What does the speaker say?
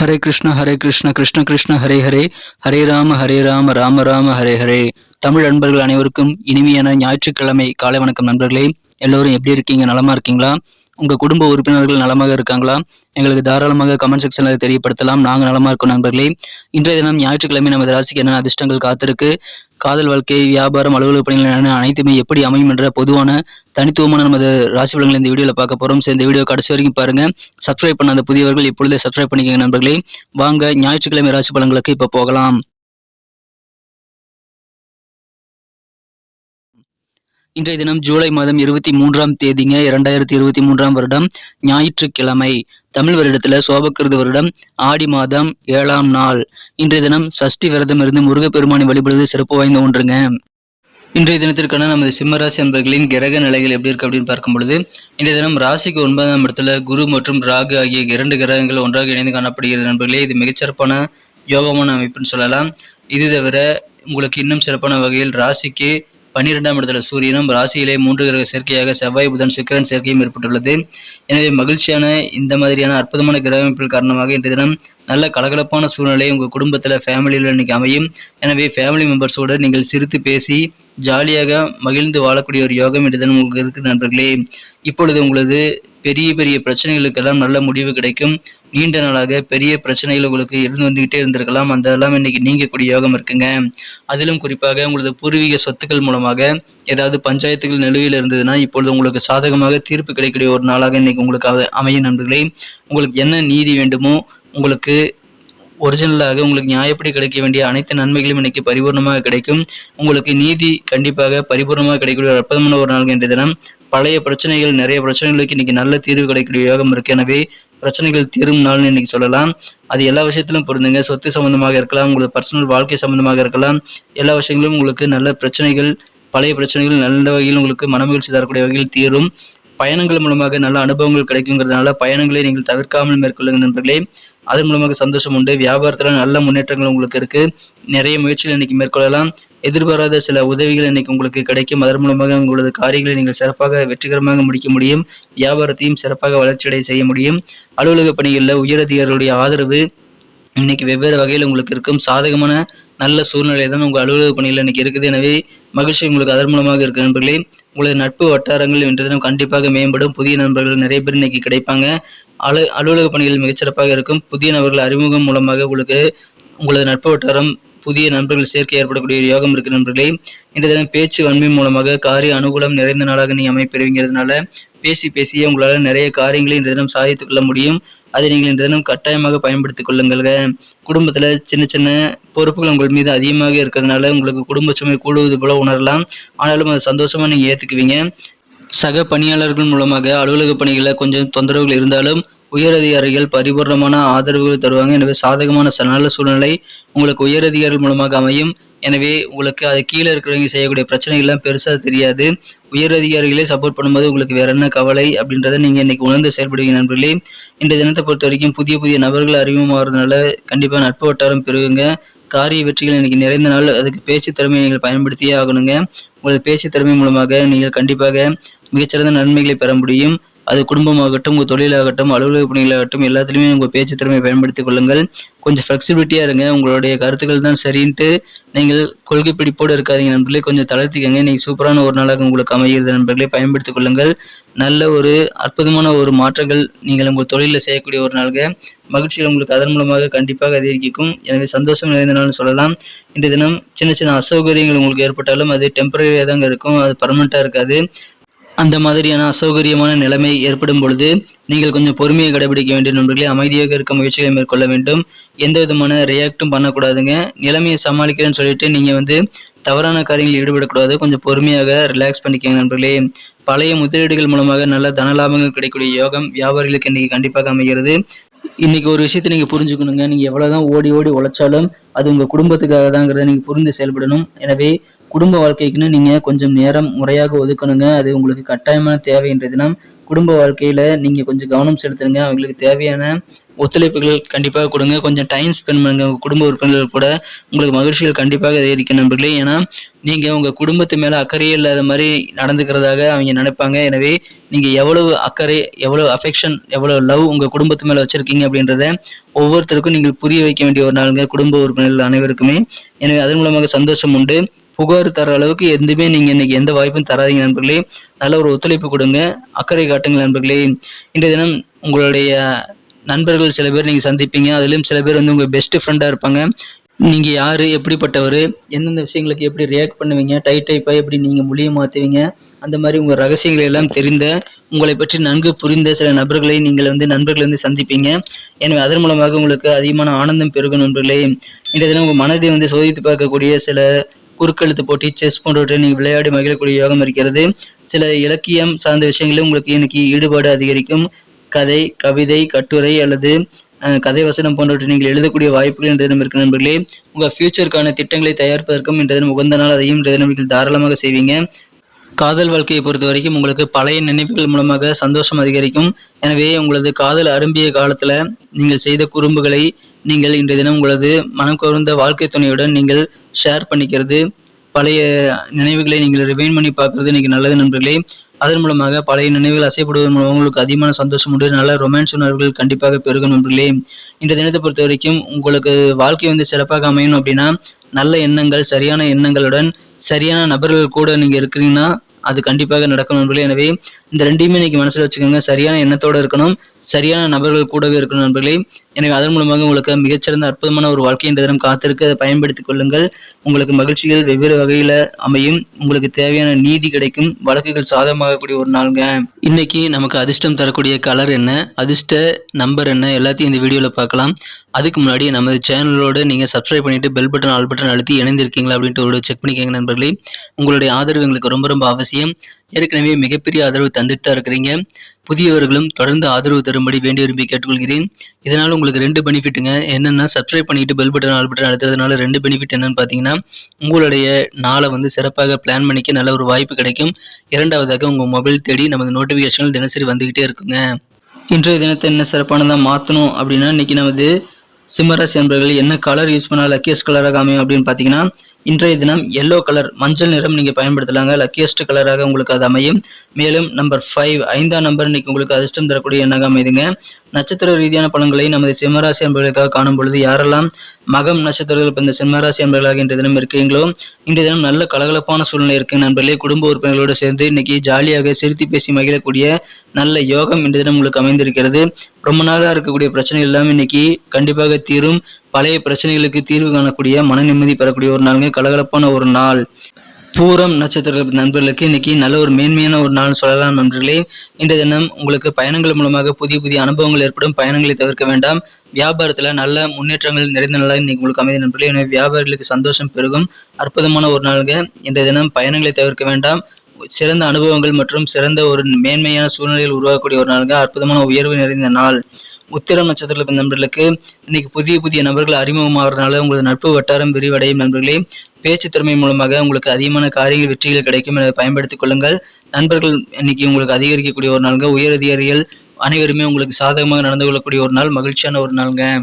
ஹரே கிருஷ்ண ஹரே கிருஷ்ண கிருஷ்ண கிருஷ்ண ஹரே ஹரே. ஹரே ராம ஹரே ராம ராம ராம ஹரே ஹரே. தமிழ் நண்பர்கள் அனைவருக்கும் இனிமையான ஞாயிற்றுக்கிழமை காலை வணக்கம் நண்பர்களே. எல்லோரும் எப்படி இருக்கீங்க? நலமாக இருக்கீங்களா? உங்கள் குடும்ப உறுப்பினர்கள் நலமாக இருக்காங்களா? எங்களுக்கு தாராளமாக கமெண்ட் செக்ஷனில் தெரியப்படுத்தலாம். நாங்கள் நலமாக இருக்கோம் நண்பர்களே. இன்றைய தினம் ஞாயிற்றுக்கிழமை நமது ராசிக்கு என்னென்ன அதிர்ஷ்டங்கள் காத்திருக்கு? காதல் வாழ்க்கை வியாபாரம் அலுவலக பணிகள் என அனைத்துமே எப்படி அமையும் என்ற பொதுவான தனித்துவமான நமது ராசி பலன்களை இந்த வீடியோவில் பார்க்க போகிறோம் சரி இந்த வீடியோ கடைசி வரைக்கும் பாருங்க. சப்ஸ்கிரைப் பண்ணாத புதியவர்கள் இப்பொழுதே சப்ஸ்கிரைப் பண்ணிக்கங்க நண்பர்களே. வாங்க ஞாயிற்றுக்கிழமை ராசி பலன்களுக்கு இப்போ போகலாம். இன்றைய தினம் ஜூலை மாதம் இருபத்தி மூன்றாம் தேதிங்க இரண்டாயிரத்தி இருபத்தி மூன்றாம் வருடம் ஞாயிற்றுக்கிழமை. தமிழ் வருடத்துல சோபக்கிருது வருடம் ஆடி மாதம் ஏழாம் நாள். இன்றைய தினம் சஷ்டி விரதம் இருந்து முருகப்பெருமானை வழிபடுவது சிறப்பு வாய்ந்த ஒன்றுங்க. இன்றைய தினத்திற்கான நமது சிம்மராசி என்பர்களின் கிரக நிலைகள் எப்படி இருக்கு அப்படின்னு பார்க்கும் பொழுது இன்றைய தினம் ராசிக்கு ஒன்பதாம் இடத்துல குரு மற்றும் ராகு ஆகிய இரண்டு கிரகங்கள் ஒன்றாக இணைந்து காணப்படுகிறது நண்பர்களே. இது மிகச்சிறப்பான யோகமான அமைப்புன்னு சொல்லலாம். இது தவிர உங்களுக்கு இன்னும் சிறப்பான வகையில் ராசிக்கு பன்னிரெண்டாம் இடத்துல சூரியனும் ராசியிலே மூன்று கிரக சேர்க்கையாக செவ்வாய் புதன் சுக்கிரன் சேர்க்கையும் ஏற்பட்டுள்ளது. எனவே மகிழ்ச்சியான இந்த மாதிரியான அற்புதமான கிரக அமைப்பில் காரணமாக இன்றைய தினம் நல்ல கலகலப்பான சூழ்நிலை உங்கள் குடும்பத்தில் ஃபேமிலியில் இன்றைக்கி அமையும். எனவே ஃபேமிலி மெம்பர்ஸோடு நீங்கள் சிரித்து பேசி ஜாலியாக மகிழ்ந்து வாழக்கூடிய ஒரு யோகம் இன்றைய தினம் உங்களுக்கு இருக்குது நண்பர்களே. இப்பொழுது உங்களது பெரிய பெரிய பிரச்சனைகளுக்கெல்லாம் நல்ல முடிவு கிடைக்கும். நீண்ட நாளாக பெரிய பிரச்சனைகள் உங்களுக்கு எழுந்து வந்துகிட்டே இருந்திருக்கலாம். அந்த எல்லாம் இன்னைக்கு நீங்கக்கூடிய யோகம் இருக்குங்க. அதிலும் குறிப்பாக உங்களது பூர்வீக சொத்துக்கள் மூலமாக ஏதாவது பஞ்சாயத்துகள் நிலுவையில் இருந்ததுன்னா இப்பொழுது உங்களுக்கு சாதகமாக தீர்ப்பு கிடைக்கக்கூடிய ஒரு நாளாக இன்னைக்கு உங்களுக்கு அமைய அமையும் நண்பர்களே. உங்களுக்கு என்ன நீதி வேண்டுமோ உங்களுக்கு ஒரிஜினலாக உங்களுக்கு நியாயப்படி கிடைக்க வேண்டிய அனைத்து நன்மைகளும் இன்னைக்கு பரிபூர்ணமாக கிடைக்கும். உங்களுக்கு நீதி கண்டிப்பாக பரிபூர்ணமாக கிடைக்கக்கூடிய ஒரு அற்புதமான ஒரு நாள் என்ற தினம் பழைய பிரச்சனைகள் நிறைய பிரச்சனைகளுக்கு இன்னைக்கு நல்ல தீர்வு கிடைக்கக்கூடிய யோகம் இருக்கு. எனவே பிரச்சனைகள் தீரும் நாள்னு இன்னைக்கு சொல்லலாம். அது எல்லா விஷயத்திலும் பொருந்துங்க. சொத்து சம்பந்தமாக இருக்கலாம் உங்களுக்கு பர்சனல் வாழ்க்கை சம்பந்தமாக இருக்கலாம். எல்லா விஷயங்களும் உங்களுக்கு நல்ல பிரச்சனைகள் பழைய பிரச்சனைகள் நல்ல வகையில் உங்களுக்கு மனமகிழ்ச்சி தரக்கூடிய வகையில் தீரும். பயணங்கள் மூலமாக நல்ல அனுபவங்கள் கிடைக்குங்கிறதுனால பயணங்களை நீங்கள் தவிர்க்காமல் மேற்கொள்ளுங்க நண்பர்களே. அதன் மூலமாக சந்தோஷம் உண்டு. வியாபாரத்துல நல்ல முன்னேற்றங்கள் உங்களுக்கு இருக்கு. நிறைய முயற்சிகள் இன்னைக்கு மேற்கொள்ளலாம். எதிர்பாராத சில உதவிகள் இன்னைக்கு உங்களுக்கு கிடைக்கும். அதன் மூலமாக உங்களது காரியங்களை நீங்கள் சிறப்பாக வெற்றிகரமாக முடிக்க முடியும். வியாபாரத்தையும் சிறப்பாக வளர்ச்சியடை செய்ய முடியும். அலுவலக பணிகளில் உயரதிகாரிகளுடைய ஆதரவு இன்னைக்கு வெவ்வேறு வகையில் உங்களுக்கு இருக்கும். சாதகமான நல்ல சூழ்நிலை தான் உங்கள் அலுவலக பணியில் இன்னைக்கு இருக்குது. எனவே மகிழ்ச்சி உங்களுக்கு அதன் மூலமாக இருக்கு நண்பர்களே. உங்களது நட்பு வட்டாரங்கள் இன்று தினம் கண்டிப்பாக மேம்படும். புதிய நண்பர்கள் நிறைய பேர் இன்னைக்கு கிடைப்பாங்க. அலு அலுவலக பணிகள் மிகச்சிறப்பாக இருக்கும். புதிய நபர்கள் அறிமுகம் மூலமாக உங்களுக்கு உங்களது நட்பு வட்டாரம் புதிய நண்பர்கள் சேர்க்கை ஏற்படக்கூடிய ஒரு யோகம் இருக்கு நண்பர்களே. இந்த தினம் பேச்சு வன்மை மூலமாக காரிய அனுகூலம் நிறைந்த நாளாக நீங்கள் அமைப்பெறுவீங்கிறதுனால பேசி பேசியே உங்களால் நிறைய காரியங்களை இந்த தினம் சாதித்துக் கொள்ள முடியும். அதை நீங்கள் இந்த தினம் கட்டாயமாக பயன்படுத்திக் கொள்ளுங்கள். குடும்பத்துல சின்ன சின்ன பொறுப்புகள் உங்கள் மீது அதிகமாக இருக்கிறதுனால உங்களுக்கு குடும்ப சுமை கூடுவது போல உணரலாம். ஆனாலும் அதை சந்தோஷமாக நீங்கள் ஏற்றுக்குவீங்க சக பணியாளர்கள் மூலமாக அலுவலக பணிகளில் கொஞ்சம் தொந்தரவுகள் இருந்தாலும் உயரதிகாரிகள் பரிபூர்ணமான ஆதரவுகள் தருவாங்க. எனவே சாதகமான ச- நல்ல சூழ்நிலை உங்களுக்கு உயரதிகாரிகள் மூலமாக அமையும். எனவே உங்களுக்கு அது கீழே இருக்கிறவங்க செய்யக்கூடிய பிரச்சனைகள்லாம் பெருசாக தெரியாது. உயரதிகாரிகளே சப்போர்ட் பண்ணும்போது உங்களுக்கு வேற என்ன கவலை அப்படின்றத நீங்கள் இன்னைக்கு உணர்ந்து செயல்படுவீங்க நண்பர்களே. இந்த தினத்தை பொறுத்த வரைக்கும் புதிய புதிய நபர்கள் அறிமுகமாகிறதுனால கண்டிப்பாக நட்பு வட்டாரம் பெருகுங்க. காரிய வெற்றிகள் இன்னைக்கு நிறைந்த நாள். அதுக்கு பேச்சு திறமையை நீங்கள் பயன்படுத்தியே ஆகணுங்க. உங்களது பேச்சு திறமை மூலமாக நீங்கள் கண்டிப்பாக மிகச்சிறந்த நன்மைகளை பெற முடியும். அது குடும்பமாகட்டும் உங்கள் தொழிலாகட்டும் அலுவலக பணிகளாகட்டும் எல்லாத்துலேயுமே உங்கள் பேச்சு திறமையை பயன்படுத்திக் கொள்ளுங்கள். கொஞ்சம் ஃப்ளெக்சிபிலிட்டியாக இருங்க. உங்களுடைய கருத்துக்கள் தான் சரின்ட்டு நீங்கள் கொள்கை பிடிப்போடு இருக்காதீங்க நண்பர்களே. கொஞ்சம் தளர்த்திக்கங்க. நீங்கள் சூப்பரான ஒரு நாளாக உங்களுக்கு அமைகிறது நண்பர்களே. பயன்படுத்திக் கொள்ளுங்கள். நல்ல ஒரு அற்புதமான ஒரு மாற்றங்கள் நீங்கள் உங்கள் தொழிலில் செய்யக்கூடிய ஒரு நாளுங்க மகிழ்ச்சிகள் உங்களுக்கு அதன் மூலமாக கண்டிப்பாக அதிகரிக்கும். எனவே சந்தோஷம் நிறைந்த நாள்னு சொல்லலாம். இந்த தினம் சின்ன சின்ன அசௌகரியங்கள் உங்களுக்கு ஏற்பட்டாலும் அது டெம்பரரியாக தாங்க இருக்கும். அது பர்மனெண்ட்டாக இருக்காது. அந்த மாதிரியான அசௌகரியமான நிலைமை ஏற்படும் பொழுது நீங்கள் கொஞ்சம் பொறுமையை கடைபிடிக்க வேண்டும் நண்பர்களே அமைதியாக இருக்க முயற்சிகளை மேற்கொள்ள வேண்டும். எந்த விதமான ரியாக்டும் பண்ணக்கூடாதுங்க. நிலைமையை சமாளிக்கிறேன்னு சொல்லிட்டு நீங்கள் வந்து தவறான காரியங்களில் ஈடுபடக்கூடாது. கொஞ்சம் பொறுமையாக ரிலாக்ஸ் பண்ணிக்கோங்க நண்பர்களே. பழைய முதலீடுகள் மூலமாக நல்ல தன லாபங்கள் கிடைக்கக்கூடிய யோகம் வியாபாரிகளுக்கு இன்னைக்கு கண்டிப்பாக அமைகிறது. இன்னைக்கு ஒரு விஷயத்தை நீங்கள் புரிஞ்சுக்கணுங்க. நீங்கள் எவ்வளோதான் ஓடி ஓடி உழைச்சாலும் அது உங்க குடும்பத்துக்காக தாங்கிறத நீங்க புரிந்து செயல்படணும். எனவே குடும்ப வாழ்க்கைக்குன்னு நீங்க கொஞ்சம் நேரம் முறையாக ஒதுக்கணுங்க. அது உங்களுக்கு கட்டாயமான தேவை குடும்ப வாழ்க்கையில நீங்க கொஞ்சம் கவனம் செலுத்துங்க. அவங்களுக்கு தேவையான ஒத்துழைப்புகள் கண்டிப்பாக கொடுங்க. கொஞ்சம் டைம் ஸ்பெண்ட் பண்ணுங்க. உங்க குடும்ப உறுப்பினர்கள் கூட உங்களுக்கு மகிழ்ச்சிகள் கண்டிப்பாக அதிகரிக்கும் நண்பர்களே. ஏன்னா நீங்க உங்க குடும்பத்து மேல அக்கறையே இல்லாத மாதிரி நடந்துக்கிறதாக அவங்க நினைப்பாங்க. எனவே நீங்க எவ்வளவு அக்கறை எவ்வளவு அஃபெக்ஷன் எவ்வளவு லவ் உங்க குடும்பத்து மேல வச்சிருக்கீங்க அப்படின்றத ஒவ்வொருத்தருக்கும் நீங்கள் புரிய வைக்க வேண்டிய ஒரு நாளுங்க. குடும்ப சேனல் அனைவருக்குமே எனவே அதன் மூலமாக சந்தோஷம் உண்டு. புகார் தர அளவுக்கு எதுவுமே நீங்க இன்னைக்கு எந்த வாய்ப்பும் தராதீங்க நண்பர்களே. நல்ல ஒரு ஒத்துழைப்பு கொடுங்க. அக்கறை காட்டுங்க நண்பர்களே. இன்றைய தினம் உங்களுடைய நண்பர்கள் சில பேர் நீங்க சந்திப்பீங்க. அதுலேயும் சில பேர் வந்து உங்க பெஸ்ட் ஃப்ரெண்டாக இருப்பாங்க. நீங்க யாரு எப்படிப்பட்டவர் எந்தெந்த விஷயங்களுக்கு எப்படி ரியாக்ட் பண்ணுவீங்க டைப் டைப்பா எப்படி நீங்க மொழியை மாத்துவீங்க அந்த மாதிரி உங்க ரகசியங்களை எல்லாம் தெரிந்த உங்களை பற்றி நன்கு புரிந்த சில நபர்களை நீங்கள் வந்து நண்பர்கள் வந்து சந்திப்பீங்க. எனவே அதன் மூலமாக உங்களுக்கு அதிகமான ஆனந்தம் பெருகும் நண்பர்களே. இந்த தினம் உங்க மனதை வந்து சோதித்து பார்க்கக்கூடிய சில குறுக்கெழுத்து போட்டி செஸ் போன்றவற்றை நீங்கள் விளையாடி மகிழக்கூடிய யோகம் இருக்கிறது. சில இலக்கியம் சார்ந்த விஷயங்களும் உங்களுக்கு இன்னைக்கு ஈடுபாடு அதிகரிக்கும். கதை கவிதை கட்டுரை அல்லது கதை வசனம் போன்றவற்றை நீங்கள் எழுதக்கூடிய வாய்ப்புகள் இன்றைய தினம் இருக்கு நண்பர்களே. உங்கள் ஃபியூச்சருக்கான திட்டங்களை தயாரிப்பதற்கும் இன்றைய தினம் உகந்த நாள் அதையும் இன்றைய தினம் நீங்கள் தாராளமாக செய்வீங்க. காதல் வாழ்க்கையை பொறுத்த வரைக்கும் உங்களுக்கு பழைய நினைவுகள் மூலமாக சந்தோஷம் அதிகரிக்கும். எனவே உங்களது காதல் அரும்பிய காலத்தில் நீங்கள் செய்த குறும்புகளை நீங்கள் இன்றைய தினம் உங்களது மனம் கவர்ந்த வாழ்க்கை துணையுடன் நீங்கள் ஷேர் பண்ணிக்கிறது. பழைய நினைவுகளை நீங்கள் ரிவைன் பண்ணி பார்க்கறது இன்னைக்கு நல்லது நண்பர்களே. அதன் மூலமாக பழைய நினைவுகள் அசைப்படுவதன் மூலம் உங்களுக்கு அதிகமான சந்தோஷம் உண்டு. நல்ல ரொமான்ஸ் உணர்வுகள் கண்டிப்பாக பெருகும் நண்பர்களே. இந்த தினத்தை பொறுத்த வரைக்கும் உங்களுக்கு வாழ்க்கை வந்து சிறப்பாக அமையணும் அப்படின்னா நல்ல எண்ணங்கள் சரியான எண்ணங்களுடன் சரியான நபர்கள் கூட நீங்கள் இருக்கிறீங்கன்னா அது கண்டிப்பாக நடக்கும் நண்பர்களே. எனவே இந்த ரெண்டையுமே இன்னைக்கு மனசில் வச்சுக்கோங்க. சரியான எண்ணத்தோட இருக்கணும். சரியான நபர்கள் கூடவே இருக்கணும் நண்பர்களே. எனவே அதன் மூலமாக உங்களுக்கு மிகச்சிறந்த அற்புதமான ஒரு வாழ்க்கை என்ற தினம் காத்திருக்கு அதை பயன்படுத்திக் கொள்ளுங்கள். உங்களுக்கு மகிழ்ச்சிகள் வெவ்வேறு வகையில் அமையும். உங்களுக்கு தேவையான நீதி கிடைக்கும். வழக்குகள் சாதகமாகக்கூடிய ஒரு நாளுங்க. இன்னைக்கு நமக்கு அதிர்ஷ்டம் தரக்கூடிய கலர் என்ன? அதிர்ஷ்ட நம்பர் என்ன? எல்லாத்தையும் இந்த வீடியோவில் பார்க்கலாம். அதுக்கு முன்னாடி நமது சேனலோடு நீங்கள் சப்ஸ்கிரைப் பண்ணிவிட்டு பெல் பட்டன் ஆல் பட்டன் அழுத்தி இணைந்திருக்கீங்களா அப்படின்ட்டு ஒரு செக் பண்ணிக்கோங்க நண்பர்களே. உங்களுடைய ஆதரவு எங்களுக்கு ரொம்ப ரொம்ப அவசியம். ஏற்கனவே மிகப்பெரிய ஆதரவு தந்துட்டு தான் இருக்கிறீங்க. புதியவர்களும் தொடர்ந்து ஆதரவு தரும்படி வேண்டி விரும்பி கேட்டுக்கொள்கிறேன். இதனால் உங்களுக்கு ரெண்டு பெனிஃபிட்டுங்க என்னென்னா சப்ஸ்கிரைப் பண்ணிட்டு பெல் பட்டன் ஆல் பட்டன் அழுத்துறதுனால ரெண்டு பெனிஃபிட் என்னன்னு பார்த்தீங்கன்னா உங்களுடைய நாளை வந்து சிறப்பாக பிளான் பண்ணிக்க நல்ல ஒரு வாய்ப்பு கிடைக்கும். இரண்டாவதாக உங்கள் மொபைல் தேடி நமது நோட்டிஃபிகேஷன்கள் தினசரி வந்துகிட்டே இருக்குங்க. இன்றைய தினத்தை என்ன சிறப்பானதாக மாற்றணும் அப்படின்னா இன்னைக்கு நமது சிம்மராசி என்பவர்கள் என்ன கலர் யூஸ் பண்ணால் லக்கியஸ்ட் கலராக அமையும் அப்படின்னு பார்த்தீங்கன்னா இன்றைய தினம் எல்லோ கலர் மஞ்சள் நிறம் நீங்கள் பயன்படுத்தலாங்க. லக்கியஸ்ட் கலராக உங்களுக்கு அது அமையும். மேலும் நம்பர் ஃபைவ் ஐந்தாம் நம்பர் இன்னைக்கு உங்களுக்கு அதிர்ஷ்டம் தரக்கூடிய எண்ணாக அமைதுங்க. நட்சத்திர ரீதியான பலன்களை நமது சிம்மராசி அன்பர்களுக்காக காணும் பொழுது யாரெல்லாம் மகம் நட்சத்திரத்தில் பிறந்த சிம்மராசி அன்பர்களாக இன்றைய தினம் இருக்கீங்களோ இன்றைய தினம் நல்ல கலகலப்பான சூழ்நிலை இருக்கு நண்பர்களே குடும்ப உறுப்பினர்களோடு சேர்ந்து இன்னைக்கு ஜாலியாக சிரித்து பேசி மகிழக்கூடிய நல்ல யோகம் இன்றைய தினம் உங்களுக்கு அமைந்திருக்கிறது. ரொம்ப நாளாக இருக்கக்கூடிய பிரச்சனை எல்லாமே இன்னைக்கு கண்டிப்பாக தீரும். பழைய பிரச்சனைகளுக்கு தீர்வு காணக்கூடிய மன நிம்மதி பெறக்கூடிய ஒரு நாளுங்க கலகலப்பான ஒரு நாள். பூரம் நட்சத்திர நண்பர்களுக்கு இன்னைக்கு நல்ல ஒரு மேன்மையான ஒரு நாள் சொல்லலாம் நண்பர்களே. இந்த தினம் உங்களுக்கு பயணங்கள் மூலமாக புதிய புதிய அனுபவங்கள் ஏற்படும். பயணங்களை தவிர்க்க வேண்டாம். வியாபாரத்தில் நல்ல முன்னேற்றங்கள் நிறைந்த நாளாக இன்னைக்கு உங்களுக்கு அமைதி நண்பர்களே. எனவே வியாபாரிகளுக்கு சந்தோஷம் பெருகும். அற்புதமான ஒரு நாளுங்க. இந்த தினம் பயணங்களை தவிர்க்க வேண்டாம். சிறந்த அனுபவங்கள் மற்றும் சிறந்த ஒரு மேன்மையான சூழ்நிலையில் உருவாக்கக்கூடிய ஒரு நாளுங்க அற்புதமான உயர்வு நிறைந்த நாள். உத்திரம் நட்சத்திரத்தில் பிறந்த நண்பர்களுக்கு இன்னைக்கு புதிய புதிய நபர்கள் அறிமுகமாகறதுனால உங்களது நட்பு வட்டாரம் விரிவடையும் நண்பர்களே. பேச்சு திறமை மூலமாக உங்களுக்கு அதிகமான காரியங்கள் வெற்றிகள் கிடைக்கும் என பயன்படுத்திக் கொள்ளுங்கள். நண்பர்கள் இன்னைக்கு உங்களுக்கு அதிகரிக்கக்கூடிய ஒரு நாளுங்க. உயர் அதிகாரிகள் அனைவருமே உங்களுக்கு சாதகமாக நடந்து கொள்ளக்கூடிய ஒரு நாள். மகிழ்ச்சியான ஒரு நாளுங்க.